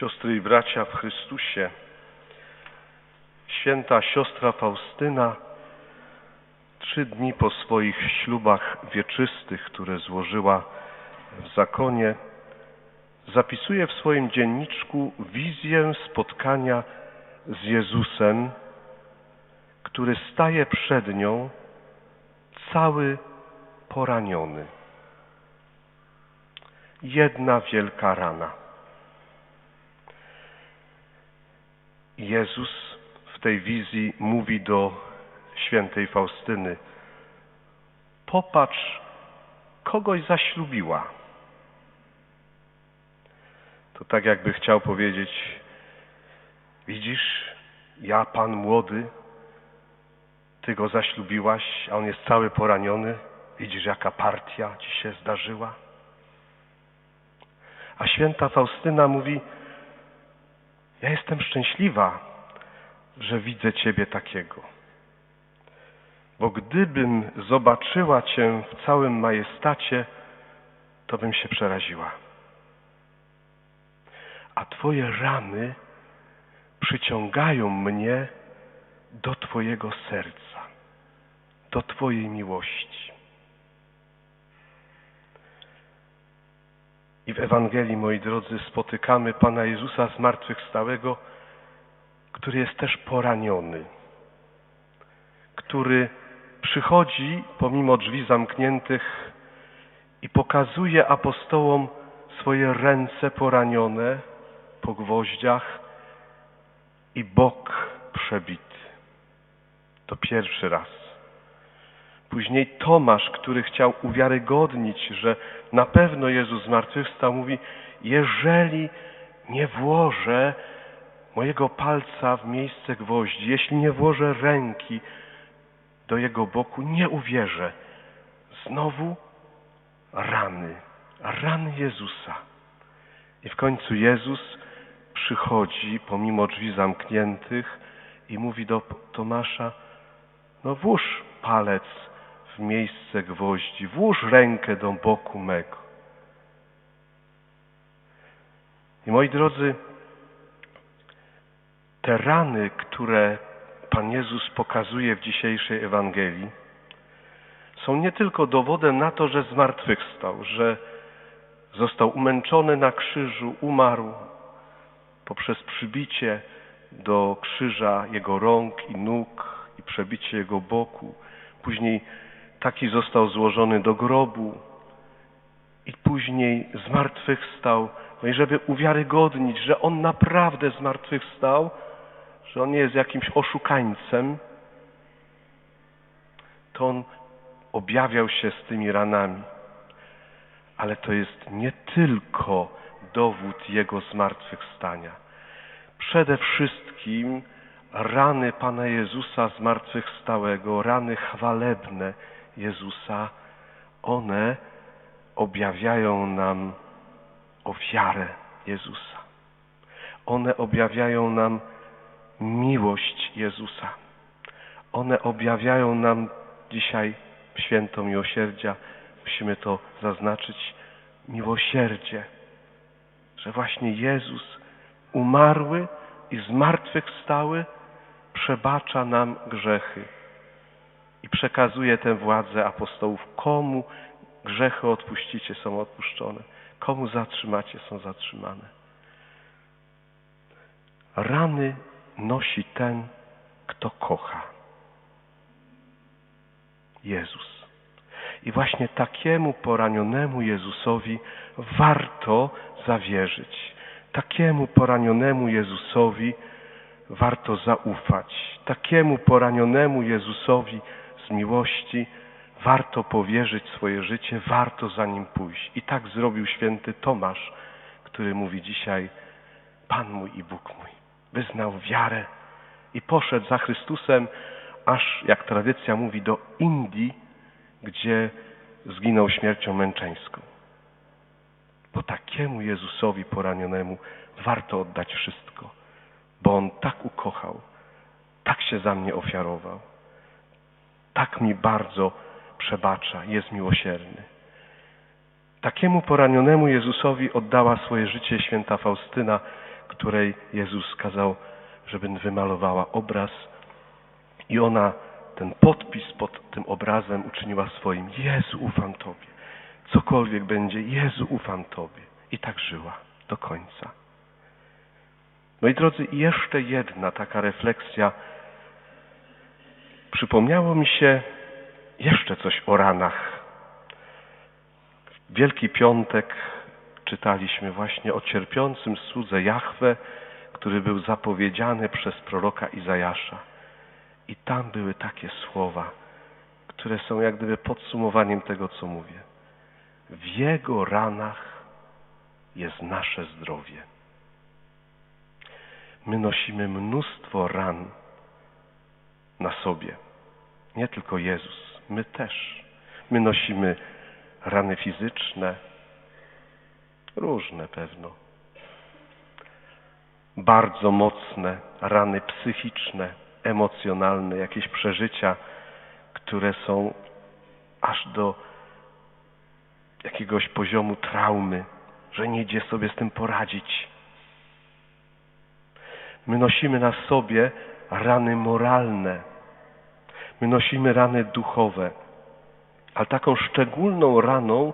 Siostry i bracia w Chrystusie, święta siostra Faustyna trzy dni po swoich ślubach wieczystych, które złożyła w zakonie, zapisuje w swoim dzienniczku wizję spotkania z Jezusem, który staje przed nią cały poraniony. Jedna wielka rana. Jezus w tej wizji mówi do świętej Faustyny: Popatrz, kogoś zaślubiła. To tak jakby chciał powiedzieć: Widzisz, ja, pan młody, ty go zaślubiłaś, a on jest cały poraniony. Widzisz, jaka partia ci się zdarzyła? A święta Faustyna mówi: Ja jestem szczęśliwa, że widzę Ciebie takiego. Bo gdybym zobaczyła Cię w całym majestacie, to bym się przeraziła. A Twoje rany przyciągają mnie do Twojego serca, do Twojej miłości. I w Ewangelii, moi drodzy, spotykamy Pana Jezusa zmartwychwstałego, który jest też poraniony, który przychodzi pomimo drzwi zamkniętych i pokazuje apostołom swoje ręce poranione po gwoździach i bok przebity. To pierwszy raz. Później Tomasz, który chciał uwiarygodnić, że na pewno Jezus zmartwychwstał, mówi: Jeżeli nie włożę mojego palca w miejsce gwoździ, jeśli nie włożę ręki do jego boku, nie uwierzę. Znowu rany, rany Jezusa. I w końcu Jezus przychodzi pomimo drzwi zamkniętych i mówi do Tomasza: No włóż palec w miejsce gwoździ, włóż rękę do boku mego. I moi drodzy, te rany, które Pan Jezus pokazuje w dzisiejszej Ewangelii, są nie tylko dowodem na to, że zmartwychwstał, że został umęczony na krzyżu, umarł poprzez przybicie do krzyża jego rąk i nóg i przebicie jego boku. Później taki został złożony do grobu i później zmartwychwstał, no i żeby uwiarygodnić, że on naprawdę zmartwychwstał, że on nie jest jakimś oszukańcem, to on objawiał się z tymi ranami. Ale to jest nie tylko dowód Jego zmartwychwstania. Przede wszystkim rany Pana Jezusa zmartwychwstałego, rany chwalebne Jezusa, one objawiają nam ofiarę Jezusa. One objawiają nam miłość Jezusa. One objawiają nam dzisiaj święto miłosierdzia, musimy to zaznaczyć, miłosierdzie, że właśnie Jezus umarły i zmartwychwstały przebacza nam grzechy i przekazuje tę władzę apostołów. Komu grzechy odpuścicie, są odpuszczone. Komu zatrzymacie, są zatrzymane. Rany nosi ten, kto kocha. Jezus. I właśnie takiemu poranionemu Jezusowi warto zawierzyć. Takiemu poranionemu Jezusowi warto zaufać. Takiemu poranionemu Jezusowi z miłości warto powierzyć swoje życie, warto za nim pójść. I tak zrobił święty Tomasz, który mówi dzisiaj Pan mój i Bóg mój wyznał wiarę i poszedł za Chrystusem, aż, jak tradycja mówi, do Indii, gdzie zginął śmiercią męczeńską. Bo takiemu Jezusowi poranionemu warto oddać wszystko, bo On tak ukochał, tak się za mnie ofiarował, tak mi bardzo przebacza, jest miłosierny. Takiemu poranionemu Jezusowi oddała swoje życie święta Faustyna, której Jezus kazał, żeby wymalowała obraz i ona ten podpis pod tym obrazem uczyniła swoim. Jezu, ufam Tobie. Cokolwiek będzie, Jezu, ufam Tobie. I tak żyła do końca. No i drodzy, jeszcze jedna taka refleksja. Przypomniało mi się jeszcze coś o ranach. Wielki Piątek czytaliśmy właśnie o cierpiącym słudze Jahwe, który był zapowiedziany przez proroka Izajasza. I tam były takie słowa, które są jak gdyby podsumowaniem tego, co mówię. W Jego ranach jest nasze zdrowie. My nosimy mnóstwo ran na sobie. Nie tylko Jezus, my też. My nosimy rany fizyczne, różne pewno, bardzo mocne rany psychiczne, emocjonalne, jakieś przeżycia, które są aż do jakiegoś poziomu traumy, że nie idzie sobie z tym poradzić. My nosimy na sobie rany moralne, my nosimy rany duchowe, ale taką szczególną raną,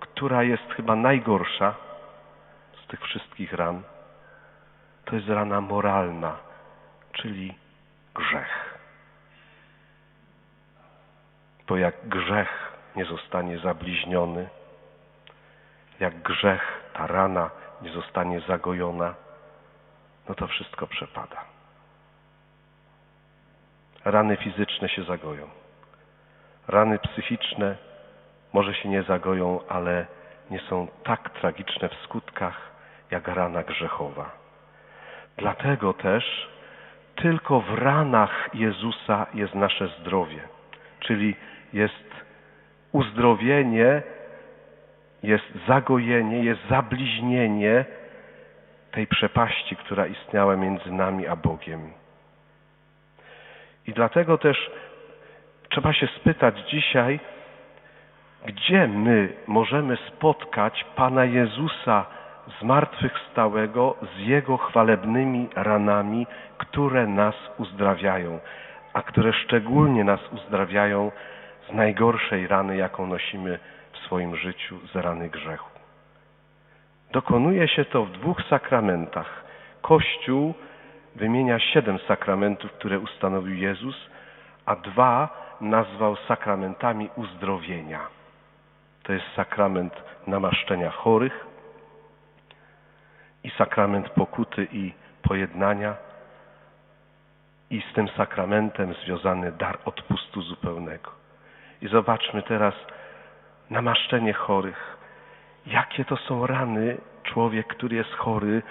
która jest chyba najgorsza z tych wszystkich ran, to jest rana moralna, czyli grzech. Bo jak grzech nie zostanie zabliźniony, jak grzech, ta rana nie zostanie zagojona, no to wszystko przepada. Rany fizyczne się zagoją. Rany psychiczne może się nie zagoją, ale nie są tak tragiczne w skutkach jak rana grzechowa. Dlatego też tylko w ranach Jezusa jest nasze zdrowie, czyli jest uzdrowienie, jest zagojenie, jest zabliźnienie tej przepaści, która istniała między nami a Bogiem. I dlatego też trzeba się spytać dzisiaj, gdzie my możemy spotkać Pana Jezusa zmartwychwstałego z Jego chwalebnymi ranami, które nas uzdrawiają, a które szczególnie nas uzdrawiają z najgorszej rany, jaką nosimy w swoim życiu, z rany grzechu. Dokonuje się to w dwóch sakramentach. Kościół wymienia siedem sakramentów, które ustanowił Jezus, a dwa nazwał sakramentami uzdrowienia. To jest sakrament namaszczenia chorych i sakrament pokuty i pojednania i z tym sakramentem związany dar odpustu zupełnego. I zobaczmy teraz namaszczenie chorych. Jakie to są rany człowiek, który jest chory,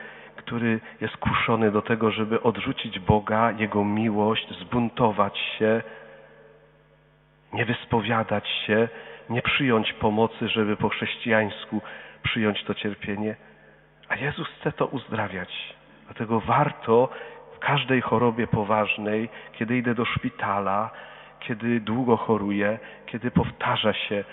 który jest kuszony do tego, żeby odrzucić Boga, Jego miłość, zbuntować się, nie wyspowiadać się, nie przyjąć pomocy, żeby po chrześcijańsku przyjąć to cierpienie. A Jezus chce to uzdrawiać. Dlatego warto w każdej chorobie poważnej, kiedy idę do szpitala, kiedy długo choruję, kiedy powtarza się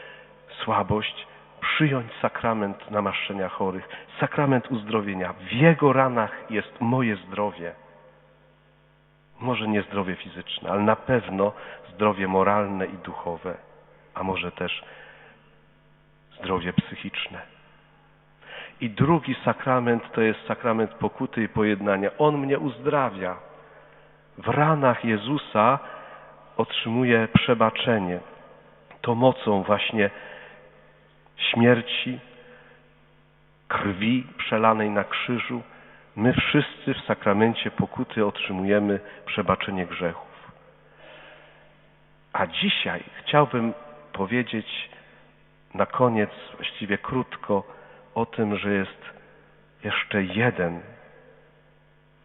słabość, przyjąć sakrament namaszczenia chorych, sakrament uzdrowienia. W Jego ranach jest moje zdrowie. Może nie zdrowie fizyczne, ale na pewno zdrowie moralne i duchowe, a może też zdrowie psychiczne. I drugi sakrament to jest sakrament pokuty i pojednania. On mnie uzdrawia. W ranach Jezusa otrzymuję przebaczenie. To mocą właśnie śmierci, krwi przelanej na krzyżu, my wszyscy w sakramencie pokuty otrzymujemy przebaczenie grzechów. A dzisiaj chciałbym powiedzieć na koniec, właściwie krótko, o tym, że jest jeszcze jeden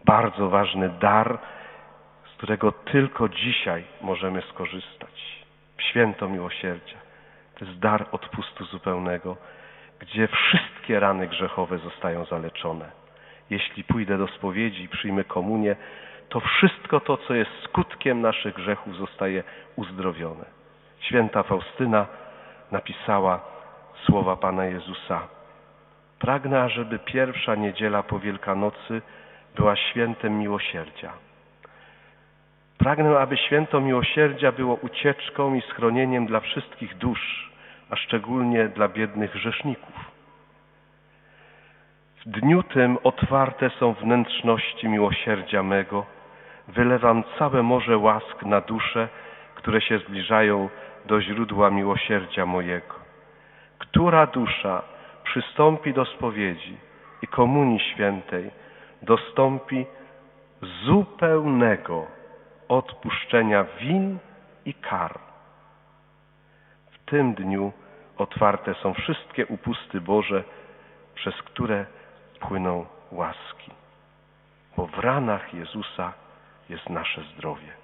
bardzo ważny dar, z którego tylko dzisiaj możemy skorzystać. Święto miłosierdzia. To jest dar odpustu zupełnego, gdzie wszystkie rany grzechowe zostają zaleczone. Jeśli pójdę do spowiedzi i przyjmę komunię, to wszystko to, co jest skutkiem naszych grzechów, zostaje uzdrowione. Święta Faustyna napisała słowa Pana Jezusa. Pragnę, ażeby pierwsza niedziela po Wielkanocy była świętem miłosierdzia. Pragnę, aby święto miłosierdzia było ucieczką i schronieniem dla wszystkich dusz, a szczególnie dla biednych grzeszników. W dniu tym otwarte są wnętrzności miłosierdzia mego. Wylewam całe morze łask na dusze, które się zbliżają do źródła miłosierdzia mojego. Która dusza przystąpi do spowiedzi i komunii świętej, dostąpi zupełnego odpuszczenia win i kar. Tym dniu otwarte są wszystkie upusty Boże, przez które płyną łaski, bo w ranach Jezusa jest nasze zdrowie.